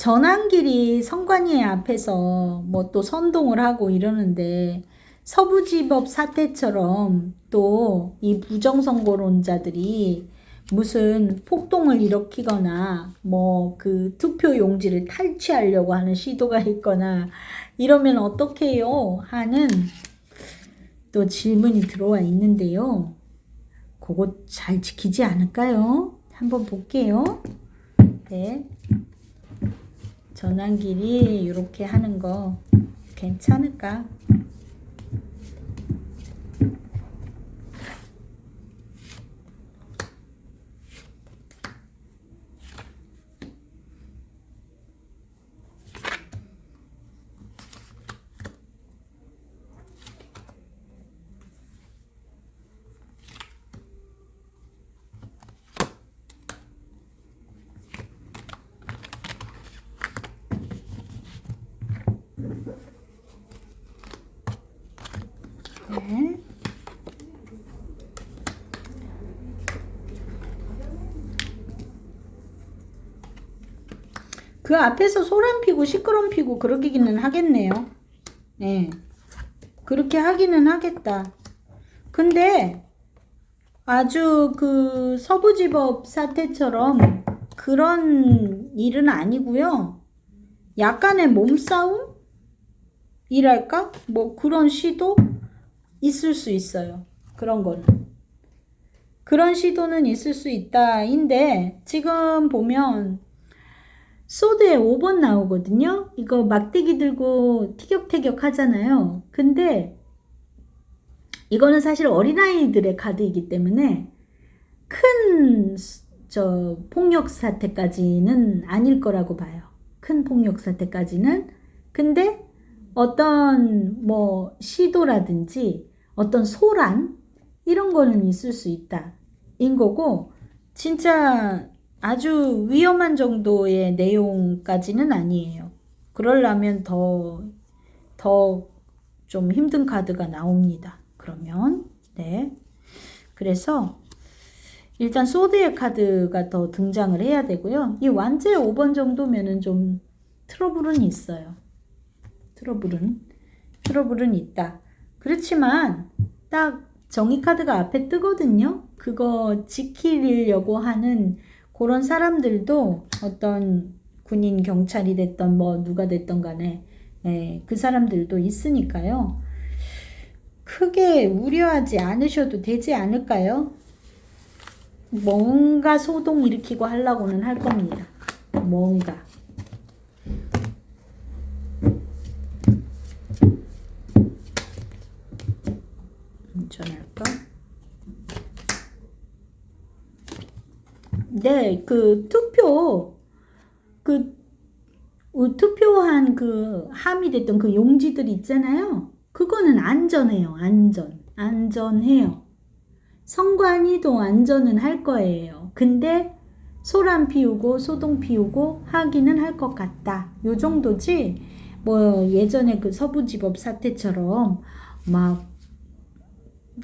전환길이 성관위 앞에서 뭐 또 선동을 하고 이러는데 서부지법 사태처럼 또 이 부정선거론자들이 무슨 폭동을 일으키거나 뭐 그 투표 용지를 탈취하려고 하는 시도가 있거나 이러면 어떡해요 하는 또 질문이 들어와 있는데요. 그거 잘 지키지 않을까요? 한번 볼게요. 네. 전환 길이 이렇게 하는 거 괜찮을까? 네. 그 앞에서 소란 피고 시끄럼 피고 그러기는 하겠네요. 네. 그렇게 하기는 하겠다. 근데 아주 그 서부지법 사태처럼 그런 일은 아니고요. 약간의 몸싸움? 이랄까? 뭐 그런 시도 있을 수 있어요. 그런 거는. 그런 시도는 있을 수 있다인데 지금 보면 소드에 5번 나오거든요. 이거 막대기 들고 티격태격 하잖아요. 근데 이거는 사실 어린아이들의 카드이기 때문에 큰 저 폭력 사태까지는 아닐 거라고 봐요. 큰 폭력 사태까지는. 근데 어떤 뭐 시도라든지 어떤 소란 이런 거는 있을 수 있다. 인 거고 진짜 아주 위험한 정도의 내용까지는 아니에요. 그러려면 더, 더 좀 힘든 카드가 나옵니다. 그러면, 네. 그래서, 일단 소드의 카드가 더 등장을 해야 되고요. 이 완제 5번 정도면은 좀 트러블은 있어요. 트러블은, 트러블은 있다. 그렇지만, 딱 정의 카드가 앞에 뜨거든요. 그거 지키려고 하는 그런 사람들도 어떤 군인 경찰이 됐던 뭐 누가 됐던 간에 예, 그 사람들도 있으니까요. 크게 우려하지 않으셔도 되지 않을까요? 뭔가 소동 일으키고 하려고는 할 겁니다. 뭔가. 전할까? 네, 그 투표 그 어, 투표한 그 함이 됐던 그 용지들 있잖아요. 그거는 안전해요. 안전. 안전해요. 선관위도 안전은 할 거예요. 근데 소란 피우고 소동 피우고 하기는 할 것 같다. 요 정도지. 뭐 예전에 그 서부지법 사태처럼 막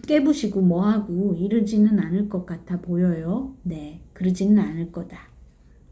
깨부시고 뭐하고 이러지는 않을 것 같아 보여요. 네, 그러지는 않을 거다.